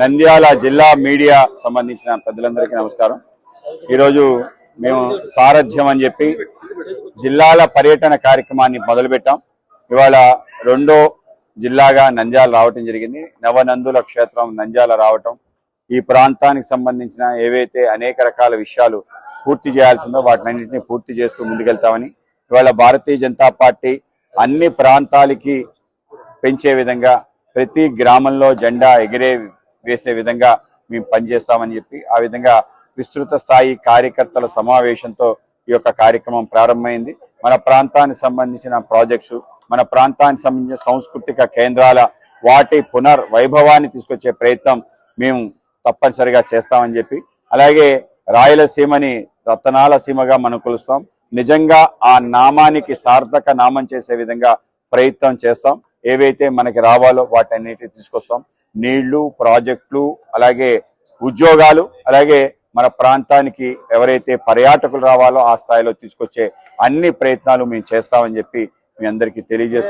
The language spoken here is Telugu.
నంద్యాల జిల్లా మీడియా సంబంధించిన పెద్దలందరికీ నమస్కారం. ఈరోజు మేము సారథ్యం అని చెప్పి జిల్లాల పర్యటన కార్యక్రమాన్ని మొదలుపెట్టాం. ఇవాళ రెండో జిల్లాగా నంద్యాల రావటం జరిగింది. నవనందుల క్షేత్రం నంద్యాల రావటం. ఈ ప్రాంతానికి సంబంధించిన ఏవైతే అనేక రకాల విషయాలు పూర్తి చేయాల్సిందో వాటినన్నింటినీ పూర్తి చేస్తూ ముందుకెళ్తామని ఇవాళ భారతీయ జనతా పార్టీ అన్ని ప్రాంతాలకి పెంచే విధంగా ప్రతి గ్రామంలో జెండా ఎగిరే వేసే విధంగా మేము పనిచేస్తామని చెప్పి ఆ విధంగా విస్తృత స్థాయి కార్యకర్తల సమావేశంతో ఈ యొక్క కార్యక్రమం ప్రారంభమైంది. మన ప్రాంతానికి సంబంధించిన ప్రాజెక్ట్స్ మన ప్రాంతానికి సంబంధించిన సాంస్కృతిక కేంద్రాల వాటి పునర్ వైభవాన్ని తీసుకొచ్చే ప్రయత్నం మేము తప్పనిసరిగా చేస్తామని చెప్పి అలాగే రాయలసీమని రతనాల సీమగా మనం కొలుస్తాం. నిజంగా ఆ నామానికి సార్థక నామం చేసే విధంగా ప్రయత్నం చేస్తాం. ఏవైతే మనకి రావాలో వాటన్నిటి తీసుకొస్తాం. నీళ్ళు ప్రాజెక్టులు అలాగే ఉద్యోగాలు అలాగే మన ప్రాంతానికి ఎవరైతే పర్యాటకులు రావాలో ఆ స్థాయిలో తీసుకొచ్చే అన్ని ప్రయత్నాలు మేము చేస్తామని చెప్పి మీ అందరికీ తెలియజేస్తూ